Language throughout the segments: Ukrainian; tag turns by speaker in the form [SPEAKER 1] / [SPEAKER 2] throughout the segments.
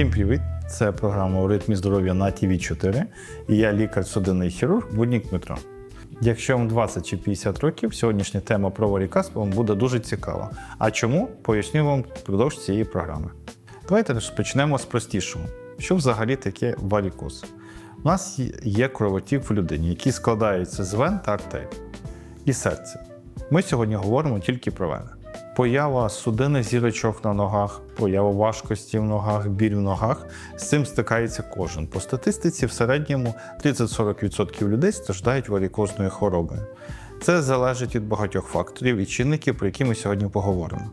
[SPEAKER 1] Всім привіт! Це програма у ритмі здоров'я на tv 4 і я лікар судинний хірург Буднік Дмитро. Якщо вам 20 чи 50 років, сьогоднішня тема про варіказ вам буде дуже цікава. А чому? Поясню вам впродовж цієї програми. Давайте розпочнемо з простішого. Що взагалі таке варікоз? У нас є кровотік в людині, який складається з вен та артерій і серця. Ми сьогодні говоримо тільки про вени. Поява судинних зірочок на ногах, поява важкості в ногах, біль в ногах з цим стикається кожен. По статистиці, в середньому 30-40% людей страждають варікозною хворобою. Це залежить від багатьох факторів і чинників, про які ми сьогодні поговоримо.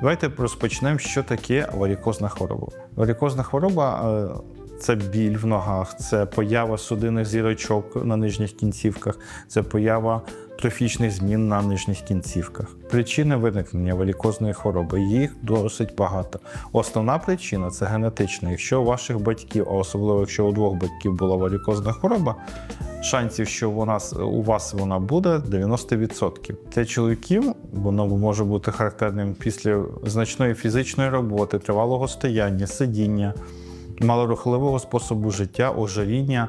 [SPEAKER 1] Давайте розпочнемо, що таке варікозна хвороба. Варікозна хвороба е, це біль в ногах, це поява судинних зірочок на нижніх кінцівках, це поява трофічних змін на нижніх кінцівках. Причини виникнення варікозної хвороби їх досить багато. Основна причина це генетична. Якщо у ваших батьків, а особливо якщо у двох батьків була варікозна хвороба, шансів, що вона с- у вас вона буде 90%. Для чоловіків воно може бути характерним після значної фізичної роботи, тривалого стояння, сидіння, малорухливого способу життя, ожиріння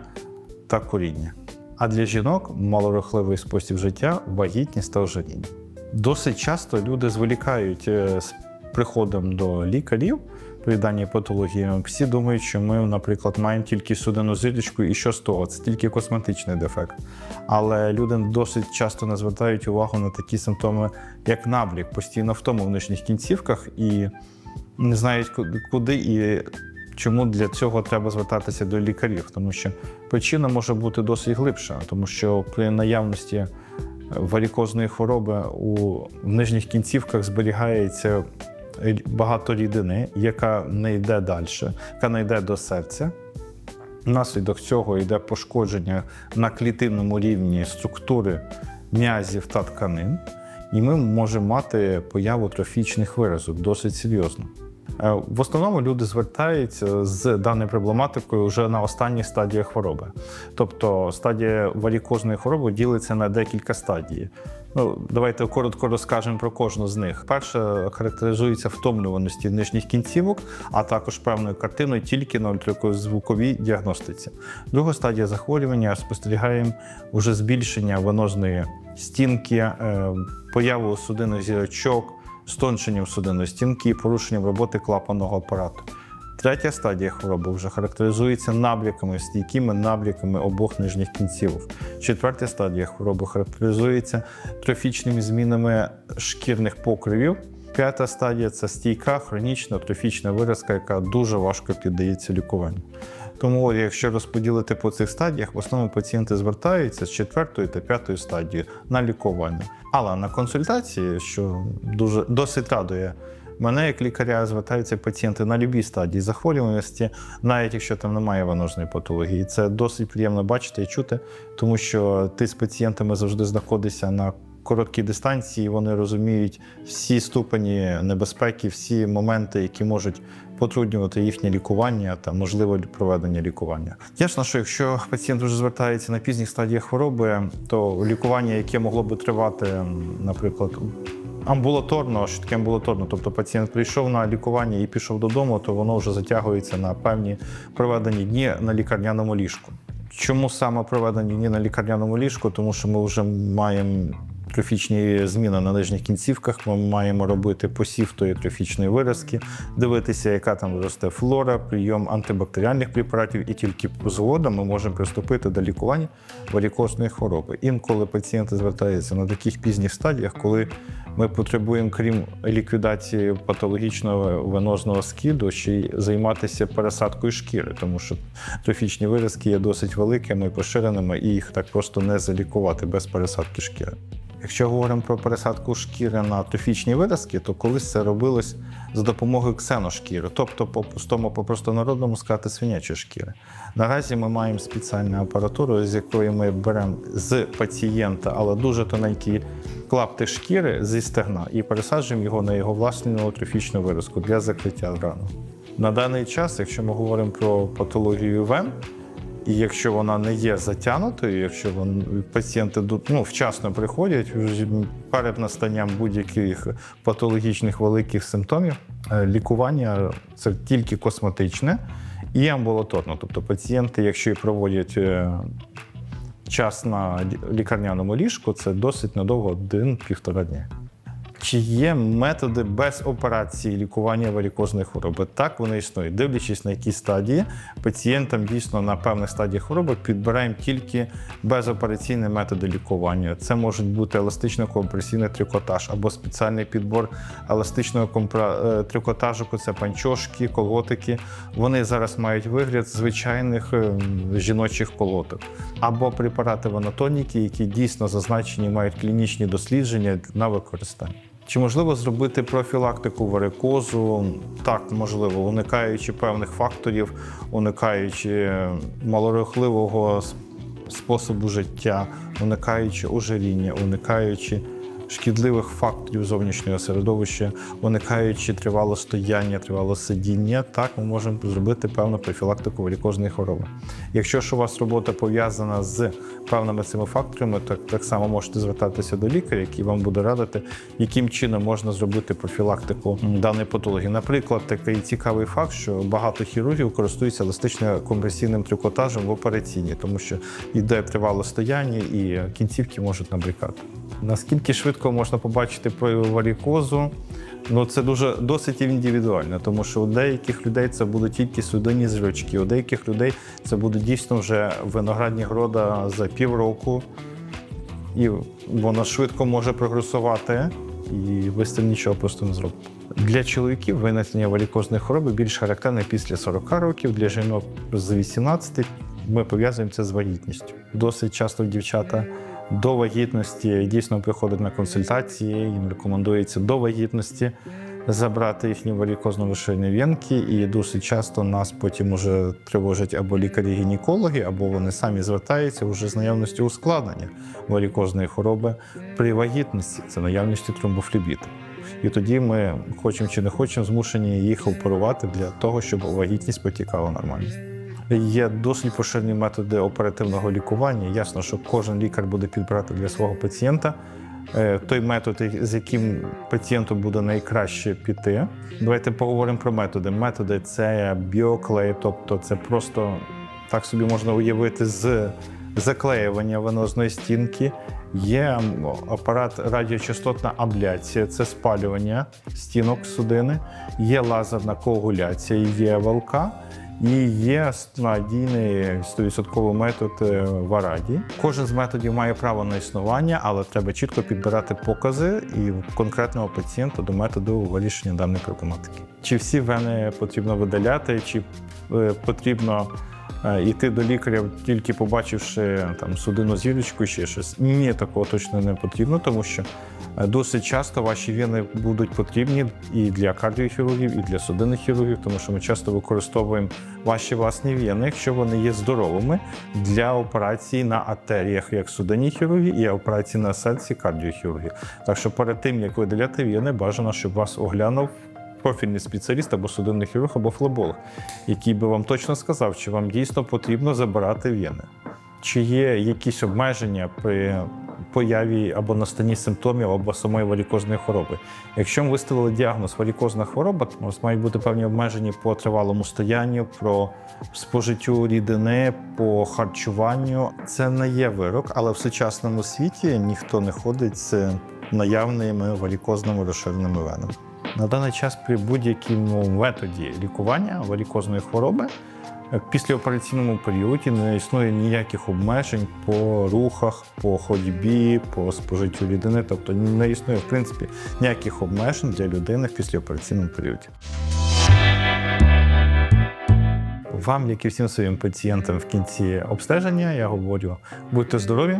[SPEAKER 1] та куріння. А для жінок малорухливий спосіб життя вагітність та ожиріння. Досить часто люди зволікають е, з приходом до лікарів при даній патології. Всі думають, що ми, наприклад, маємо тільки судинну зірочку, і що з того? Це тільки косметичний дефект. Але люди досить часто не звертають увагу на такі симптоми, як набрік, постійно втому в нижніх кінцівках і не знають, куди і чому для цього треба звертатися до лікарів, тому що причина може бути досить глибша, тому що при наявності варікозної хвороби у нижніх кінцівках зберігається багато рідини, яка не йде далі, яка не йде до серця. Внаслідок цього йде пошкодження на клітинному рівні структури м'язів та тканин, і ми можемо мати появу трофічних виразок досить серйозно. Е, В основному люди звертаються з даною проблематикою вже на останніх стадіях хвороби. Тобто стадія варікозної хвороби ділиться на декілька стадій. Ну, давайте коротко розкажемо про кожну з них. Перша характеризується втомлюваності нижніх кінцівок, а також певною картиною тільки на ультразвуковій діагностиці. Друга стадія захворювання спостерігаємо уже збільшення венозної стінки, е, появу судинних зірочок, стонченням судинної стінки і порушенням роботи клапанного апарату. Третя стадія хвороби вже характеризується набряками, стійкими набряками обох нижніх кінцівок. Четверта стадія хвороби характеризується трофічними змінами шкірних покривів. П'ята стадія це стійка хронічна трофічна виразка, яка дуже важко піддається лікуванню. Тому, якщо розподілити по цих стадіях, в основному пацієнти звертаються з четвертої та п'ятої стадії на лікування. Але на консультації, що дуже досить радує мене, як лікаря, звертаються пацієнти на любій стадії захворюваності, навіть якщо там немає венозної патології. Це досить приємно бачити і чути, тому що ти з пацієнтами завжди знаходишся на короткій дистанції, вони розуміють всі ступені небезпеки, всі моменти, які можуть потруднювати їхнє лікування та можливе проведення лікування. Ясно, що якщо пацієнт вже звертається на пізніх стадіях хвороби, то лікування, яке могло би тривати, наприклад, амбулаторно, що таке амбулаторно, тобто пацієнт прийшов на лікування і пішов додому, то воно вже затягується на певні проведені дні на лікарняному ліжку. Чому саме проведені дні на лікарняному ліжку? Тому що ми вже маємо трофічні зміни на нижніх кінцівках. Ми маємо робити посів тої трофічної виразки, дивитися, яка там росте флора, прийом антибактеріальних препаратів, і тільки згодом ми можемо приступити до лікування варікозної хвороби. Інколи пацієнти звертаються на таких пізніх стадіях, коли ми потребуємо, крім ліквідації патологічного венозного скиду, ще й займатися пересадкою шкіри, тому що трофічні виразки є досить великими, поширеними, і їх так просто не залікувати без пересадки шкіри. Якщо говоримо про пересадку шкіри на трофічні виразки, то колись це робилось за допомогою ксеношкіри, тобто по пустому, по простонародному сказати свинячої шкіри. Наразі ми маємо спеціальну апаратуру, з якої ми беремо з пацієнта, але дуже тоненькі клапти шкіри зі стегна і пересаджуємо його на його власну трофічну виразку для закриття рану. На даний час, якщо ми говоримо про патологію вен, І якщо вона не є затягнутою, якщо вон, пацієнти ну, вчасно приходять перед настанням будь-яких патологічних великих симптомів, е, лікування це тільки косметичне і амбулаторно. Тобто пацієнти, якщо і проводять е, час на лікарняному ліжку, це досить надовго один-півтора дня. Чи є методи без операції лікування варікозної хвороби? Так, вони існують. Дивлячись на які стадії, пацієнтам дійсно на певних стадіях хвороби підбираємо тільки безопераційні методи лікування. Це можуть бути еластично-компресійний трикотаж або спеціальний підбор еластичного компра- е, трикотажу, це панчошки, колотики. Вони зараз мають вигляд звичайних е, жіночих колоток. Або препарати ванатоніки, які дійсно зазначені, мають клінічні дослідження на використання. Чи можливо зробити профілактику варикозу? Так, можливо, уникаючи певних факторів, уникаючи малорухливого способу життя, уникаючи ожиріння, уникаючи шкідливих факторів зовнішнього середовища, уникаючи тривало стояння, тривало сидіння, так ми можемо зробити певну профілактику варикозної хвороби. Якщо ж у вас робота пов'язана з певними цими факторами, так, так само можете звертатися до лікаря, який вам буде радити, яким чином можна зробити профілактику даної патології. Наприклад, такий цікавий факт, що багато хірургів користуються еластично-компресійним трикотажем в операційній, тому що йде тривало стояння і кінцівки можуть набрікати. Наскільки швидко можна побачити прояви варікозу? Ну, це дуже досить індивідуально, тому що у деяких людей це будуть тільки судинні зрючки, у деяких людей це буде дійсно вже виноградні грода за півроку, і воно швидко може прогресувати, і ви з цим нічого просто не зробите. Для чоловіків виникнення варікозної хвороби більш характерне після 40 років, для жінок з 18 ми пов'язуємо це з вагітністю. Досить часто дівчата до вагітності дійсно приходять на консультації, їм рекомендується до вагітності забрати їхні варікозно-вишийні венки, і досить часто нас потім уже тривожать або лікарі-гінекологи, або вони самі звертаються вже з наявністю ускладнення варікозної хвороби при вагітності, це наявністю тромбофлебіту. І тоді ми, хочемо чи не хочемо, змушені їх оперувати для того, щоб вагітність потікала нормально. Є досить поширені методи оперативного лікування. Ясно, що кожен лікар буде підбирати для свого пацієнта е, той метод, з яким пацієнту буде найкраще піти. Давайте поговоримо про методи. Методи це біоклей, тобто це просто так собі можна уявити з заклеювання венозної стінки. Є апарат радіочастотна абляція, це спалювання стінок судини, є лазерна коагуляція, є ВЛК. І є надійний 100% метод е, вараді. Кожен з методів має право на існування, але треба чітко підбирати покази і конкретного пацієнта до методу вирішення даної проблематики. Чи всі вени потрібно видаляти, чи е, потрібно е, йти до лікаря, тільки побачивши там судинну зірочку, ще щось. Ні, такого точно не потрібно, тому що досить часто ваші вени будуть потрібні і для кардіохірургів, і для судинних хірургів, тому що ми часто використовуємо ваші власні вени, якщо вони є здоровими, для операції на артеріях, як судинні хірурги, і операції на серці кардіохірургів. Так що перед тим, як видаляти вени, бажано, щоб вас оглянув профільний спеціаліст або судинний хірург, або флеболог, який би вам точно сказав, чи вам дійсно потрібно забирати вени. Чи є якісь обмеження при появі або настанні симптомів або самої варікозної хвороби? Якщо ми виставили діагноз варікозна хвороба, у нас мають бути певні обмеження по тривалому стоянню, про спожиттю рідини, по харчуванню. Це не є вирок, але в сучасному світі ніхто не ходить з наявними варікозними розширеними венами. На даний час при будь-якому методі лікування варікозної хвороби післяопераційному періоді не існує ніяких обмежень по рухах, по ходьбі, по спожиттю рідини. Тобто не існує, в принципі, ніяких обмежень для людини в післяопераційному періоді. Вам, як і всім своїм пацієнтам в кінці обстеження, я говорю: будьте здорові,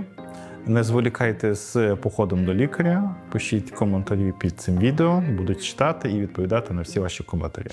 [SPEAKER 1] не зволікайте з походом до лікаря, пишіть коментарі під цим відео, буду читати і відповідати на всі ваші коментарі.